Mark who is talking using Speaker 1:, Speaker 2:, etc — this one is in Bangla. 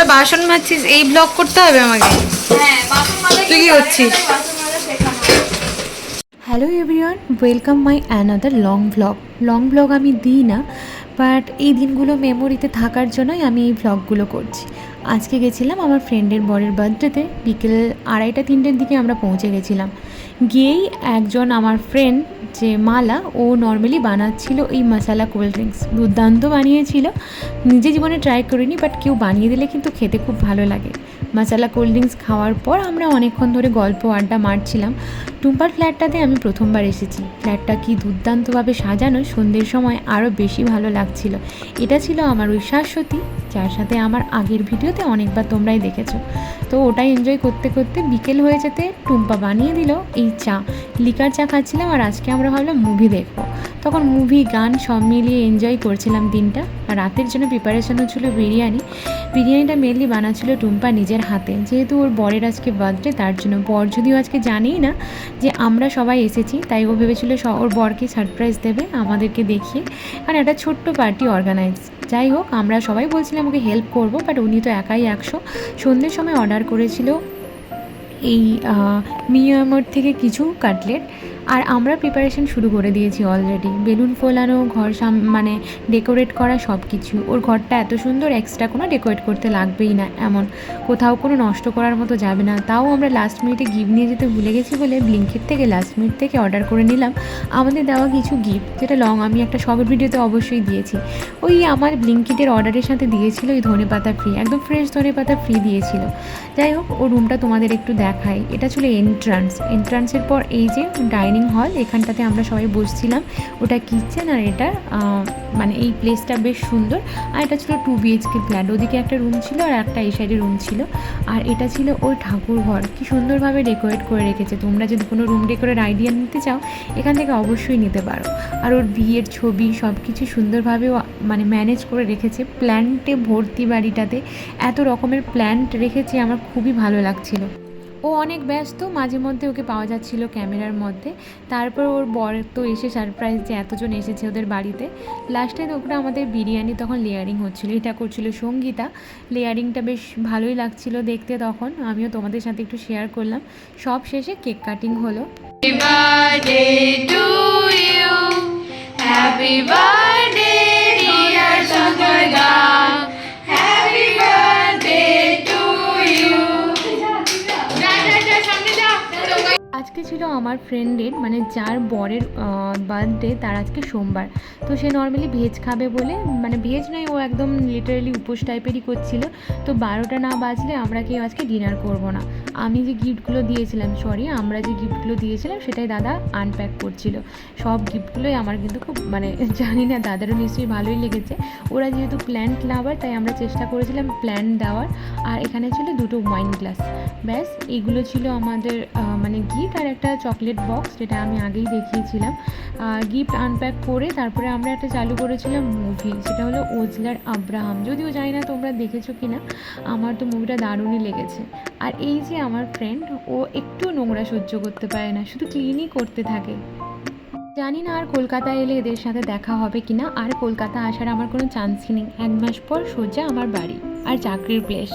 Speaker 1: তোরা বাসন মাজছিস এই ব্লগ করতে হবে আমাকে।
Speaker 2: হ্যাঁ বাসন মাজা
Speaker 1: তুই কি করছিস?
Speaker 3: Hello everyone welcome my another long blog long blog আমি দিই না বাট এই দিনগুলো মেমোরিতে থাকার জন্যই আমি এই ভ্লগগুলো করছি। আজকে গেছিলাম আমার ফ্রেন্ডের বরের বার্থডেতে বিকেল আড়াইটা তিনটের দিকে আমরা পৌঁছে গেছিলাম। গিয়েই একজন আমার ফ্রেন্ড যে মালা, ও নর্মালি বানাচ্ছিল এই মশালা কোল্ড ড্রিঙ্কস দুর্দান্ত বানিয়েছিল। নিজে জীবনে ট্রাই করিনি বাট কেউ বানিয়ে দিলে কিন্তু খেতে খুব ভালো লাগে। মশালা কোল্ড ড্রিঙ্কস খাওয়ার পর আমরা অনেকক্ষণ ধরে গল্প আড্ডা মারছিলাম। টুম্পার ফ্ল্যাটটাতে আমি প্রথমবার এসেছি। ফ্ল্যাটটা কি দুর্দান্তভাবে সাজানো, সন্ধ্যের সময় আরও বেশি ভালো লাগছিল। এটা ছিল আমার ওই শাশ্বতী, যার সাথে আমার আগের ভিডিওতে অনেকবার তোমরাই দেখেছ। তো ওটাই এনজয় করতে করতে বিকেল হয়ে যেতে টুম্পা বানিয়ে দিল। এই চা, লিকার চা খাচ্ছিলাম আর আজকে আমরা ভাবলাম মুভি দেখব। তখন মুভি গান সব মিলিয়ে এনজয় করছিলাম দিনটা। আর রাতের জন্য প্রিপারেশন হচ্ছিল বিরিয়ানি। বিরিয়ানিটা মেনলি বানাচ্ছিল টুম্পা নিজের হাতে। যেহেতু ওর বরের আজকে বার্থডে তার জন্য বর যদিও আজকে জানেই না যে আমরা সবাই এসেছি, তাই ও ভেবেছিল ওর বরকে সারপ্রাইজ দেবে, আমাদেরকে দেখিয়ে। কারণ একটা ছোট্ট পার্টি অর্গানাইজ যাই হোক, আমরা সবাই বলছিলাম ওকে হেল্প করব বাট উনি তো একাই একশো। সন্ধ্যের সময় অর্ডার করেছিল এই মিয়ামর থেকে কিছু কাটলেট আর আমরা প্রিপারেশন শুরু করে দিয়েছি অলরেডি বেলুন ফোলানো, ঘর সাম মানে ডেকোরেট করা সব কিছু ওর ঘরটা এত সুন্দর এক্সট্রা কোনো ডেকোরেট করতে লাগবেই না এমন। কোথাও কোনো নষ্ট করার মতো যাবে না। তাও আমরা লাস্ট মিনিটে গিফট নিয়ে যেতে ভুলে গেছি বলে ব্লিঙ্কেট থেকে লাস্ট মিনিট থেকে অর্ডার করে নিলাম। আমাদের দেওয়া কিছু গিফট যেটা লং আমি একটা শর্ট ভিডিওতে অবশ্যই দিয়েছি। ওই আমার ব্লিঙ্কিটের অর্ডারের সাথে দিয়েছিল ওই ধনে পাতা ফ্রি একদম ফ্রেশ ধনে পাতা ফ্রি দিয়েছিল। যাই হোক ও রুমটা তোমাদের একটু দেখাই। এটা ছিল এন্ট্রান্স এন্ট্রান্সের পর এই যে ডাইনিং হল এখানটাতে আমরা সবাই বসছিলাম। ওটা কিচেন আর এটা মানে এই প্লেসটা বেশ সুন্দর। আর এটা ছিল টু বিএইচকে ফ্ল্যাট ওদিকে একটা রুম ছিল আর একটা এই সাইডে রুম ছিল। আর এটা ছিল ওই ঠাকুর ঘর। কি সুন্দরভাবে ডেকোরেট করে রেখেছে। তোমরা যদি কোনো রুম ডেকোরেট আইডিয়া নিতে চাও, এখান থেকে অবশ্যই নিতে পারো। আর ওর বিয়ের ছবি সব কিছু সুন্দরভাবে মানে ম্যানেজ করে রেখেছে। প্ল্যান্টে ভর্তি বাড়িটাতে এত রকমের প্ল্যান্ট রেখেছে, আমার খুবই ভালো লাগছিল। ও অনেক ব্যস্ত মাঝে মধ্যে ওকে পাওয়া যাচ্ছিল ক্যামেরার মধ্যে। তারপর ওর বর তো এসে সারপ্রাইজ যে এতজন এসেছে ওদের বাড়িতে। লাস্টে ওটা আমাদের বিরিয়ানি তখন লেয়ারিং হচ্ছিল এটা করছিল সঙ্গীতা। লেয়ারিংটা বেশ ভালোই লাগছিল দেখতে তখন আমিও তোমাদের সাথে একটু শেয়ার করলাম। সব শেষে কেক কাটিং হলো।
Speaker 2: Happy birthday to you. Happy birthday,
Speaker 3: আজকে ছিল আমার ফ্রেন্ডের মানে যার বরের বার্থডে তার আজকে সোমবার। তো সে নর্মালি ভেজ খাবে বলে মানে ভেজ নয়, ও একদম লিটারালি উপোস টাইপেরই করছিল। তো বারোটা না বাজলে আমরা কেউ আজকে ডিনার করব না। আমি যে গিফটগুলো দিয়েছিলাম সরি আমরা যে গিফটগুলো দিয়েছিলাম, সেটাই দাদা আনপ্যাক করছিল। সব গিফটগুলোই আমার কিন্তু খুব মানে জানি না, দাদারও নিশ্চয়ই ভালোই লেগেছে। ওরা যেহেতু প্ল্যান্ট লাভার তাই আমরা চেষ্টা করেছিলাম প্ল্যান্ট দেওয়ার। আর এখানে ছিল দুটো ওয়াইন গ্লাস ব্যাস, এগুলো ছিল আমাদের মানে গিফট আর একটা চকলেট বক্স যেটা আমি আগেই দেখিয়েছিলাম। গিফট আনপ্যাক করে তারপরে আমরা একটা চালু করেছিলাম মুভি সেটা হলো ওজলার আব্রাহাম। যদিও জানি না তোমরা দেখেছ কি না আমার তো মুভিটা দারুণই লেগেছে। আর এই যে আমার ফ্রেন্ড ও একটু নোংরা সহ্য করতে পারে না, শুধু ক্লিনই করতে থাকে। জানি না আর কলকাতা এলে এদের সাথে দেখা হবে কি না আর কলকাতা আসার আমার কোনো চান্সই নেই। এক মাস পর সোজা আমার বাড়ি, আর চাকরির প্লেস